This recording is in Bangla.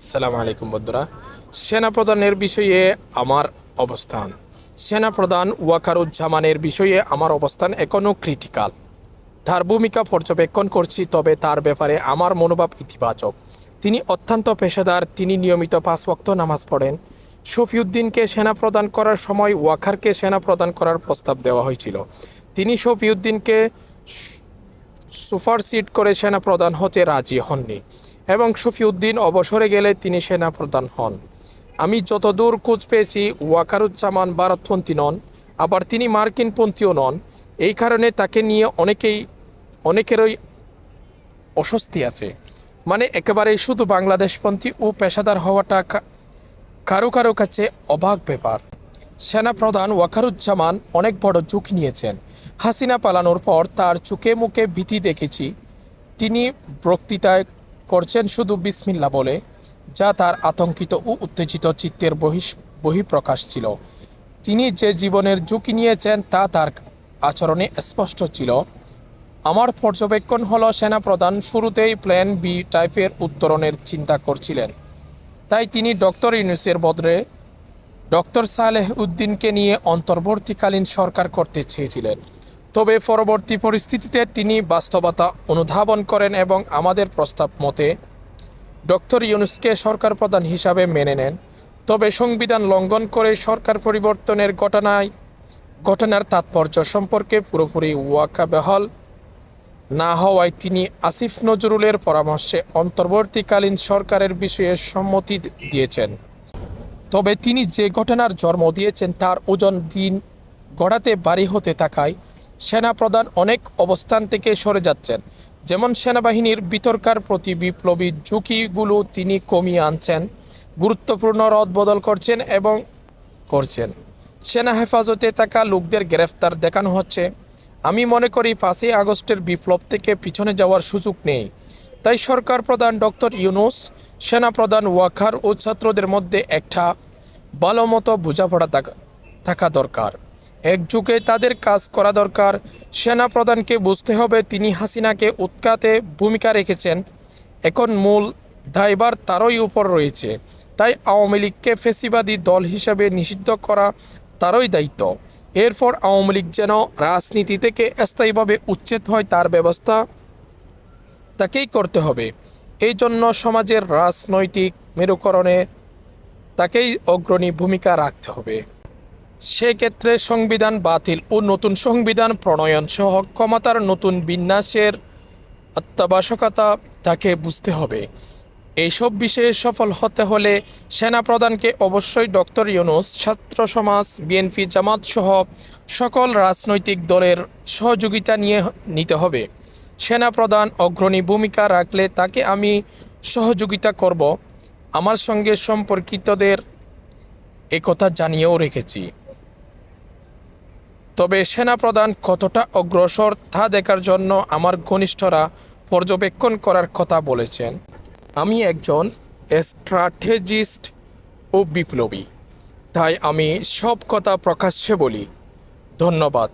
সালাম আলাইকুম বন্ধুরা। সেনাপ্রধানের বিষয়ে আমার অবস্থান। সেনাপ্রধান ওয়াকারুজ্জামানের বিষয়ে আমার অবস্থান এখনও ক্রিটিক্যাল তার ভূমিকা পর্যবেক্ষণ করছি, তবে তার ব্যাপারে আমার মনোভাব ইতিবাচক। তিনি অত্যন্ত পেশাদার, তিনি নিয়মিত পাঁচ ওয়াক্ত নামাজ পড়েন। শফিউদ্দিনকে সেনা প্রদান করার সময় ওয়াকারকে সেনা প্রদান করার প্রস্তাব দেওয়া হয়েছিল। তিনি শফিউদ্দিনকে সুপারসিড করে সেনা প্রধান হতে রাজি হননি। এবং শফিউদ্দিন অবসরে গেলে তিনি সেনা প্রধান হন। আমি যতদূর খোঁজ পেয়েছি, ওয়াকারুজ্জামান ভারতপন্থী নন, আবার তিনি মার্কিনপন্থীও নন। এই কারণে তাকে নিয়ে অনেকেই, অনেকেরই অস্বস্তি আছে। মানে একেবারেই শুধু বাংলাদেশপন্থী ও পেশাদার হওয়াটা কারও কারও কাছে অবাক ব্যাপার। সেনাপ্রধান ওয়াকারুজ্জামান অনেক বড় ঝুঁকি নিয়েছেন। হাসিনা পালানোর পর তার চোখে মুখে ভীতি দেখেছি। তিনি বক্তৃতায় করছেন শুধু বিসমিল্লা বলে, যা তার আতঙ্কিত ও উত্তেজিত চিত্তের বহিষ, বহিঃপ্রকাশ ছিল। তিনি যে জীবনের ঝুঁকি নিয়েছেন তা তার আচরণে স্পষ্ট ছিল। আমার পর্যবেক্ষণ হল, সেনাপ্রধান শুরুতেই প্ল্যান বি টাইপের উত্তরণের চিন্তা করছিলেন। তাই তিনি ডক্টর ইউনুসের বদলে ডক্টর সালেহ উদ্দিনকে নিয়ে অন্তর্বর্তীকালীন সরকার করতে চেয়েছিলেন। তবে পরবর্তী পরিস্থিতিতে তিনি বাস্তবতা অনুধাবন করেন এবং আমাদের প্রস্তাব মতে ডক্টর ইউনুসকে সরকার প্রধান হিসাবে মেনে নেন। তবে সংবিধান লঙ্ঘন করে সরকার পরিবর্তনের ঘটনায়, ঘটনার তাৎপর্য সম্পর্কে পুরোপুরি ওয়াকাবেহল না হওয়ায় তিনি আসিফ নজরুলের পরামর্শে অন্তর্বর্তীকালীন সরকারের বিষয়ে সম্মতি দিয়েছেন। তবে তিনি যে ঘটনার জন্ম দিয়েছেন তার ওজন দিন গড়াতে বাড়ি হতে থাকায় সেনাপ্রধান অনেক অবস্থান থেকে সরে যাচ্ছেন। যেমন সেনাবাহিনীর বিতর্কার প্রতি বিপ্লবী ঝুঁকিগুলো তিনি কমিয়ে আনছেন, গুরুত্বপূর্ণ রদবদল করছেন এবং করছেন। সেনা হেফাজতে থাকা লোকদের গ্রেফতার দেখানো হচ্ছে। আমি মনে করি পাঁচই আগস্টের বিপ্লব থেকে পিছনে যাওয়ার সুযোগ নেই। তাই সরকার প্রধান ডক্টর ইউনুস সেনা প্রধান ওয়াকার ও ছাত্রদের মধ্যে একটা ভালো মতো বোঝাপড়া থাকা দরকার। একযুগে তাদের কাজ করা দরকার। সেনা প্রধানকে বুঝতে হবে তিনি হাসিনাকে উৎকাতে ভূমিকা রেখেছেন। এখন মূল দায়বার তারই উপর রয়েছে। তাই আওয়ামী লীগকে ফেসিবাদী দল হিসাবে নিষিদ্ধ করা তারই দায়িত্ব। এরপর আওয়ামী লীগ যেন রাজনীতি থেকে স্থায়ীভাবে উচ্ছেদ হয় তার ব্যবস্থা তাকেই করতে হবে। এই জন্য সমাজের রাজনৈতিক মেরুকরণে তাকেই অগ্রণী ভূমিকা রাখতে হবে। সেক্ষেত্রে সংবিধান বাতিল ও নতুন সংবিধান প্রণয়ন সহ ক্ষমতার নতুন বিন্যাসের অত্যাবশ্যকতা তাকে বুঝতে হবে। এইসব বিষয়ে সফল হতে হলে সেনাপ্রধানকে অবশ্যই ডক্টর ইউনুস, ছাত্র সমাজ, বিএনপি, জামাত সহ সকল রাজনৈতিক দলের সহযোগিতা নিয়ে নিতে হবে। সেনাপ্রধান অগ্রণী ভূমিকা রাখলে তাকে আমি সহযোগিতা করব। আমার সঙ্গে সম্পর্কিতদের একথা জানিয়েও রেখেছি। তবে সেনাপ্রধান কতটা অগ্রসর তা দেখার জন্য আমার ঘনিষ্ঠরা পর্যবেক্ষণ করার কথা বলেছেন। আমি একজন স্ট্র্যাটেজিস্ট ও বিপ্লবী, তাই আমি সব কথা প্রকাশ্যে বলি। ধন্যবাদ।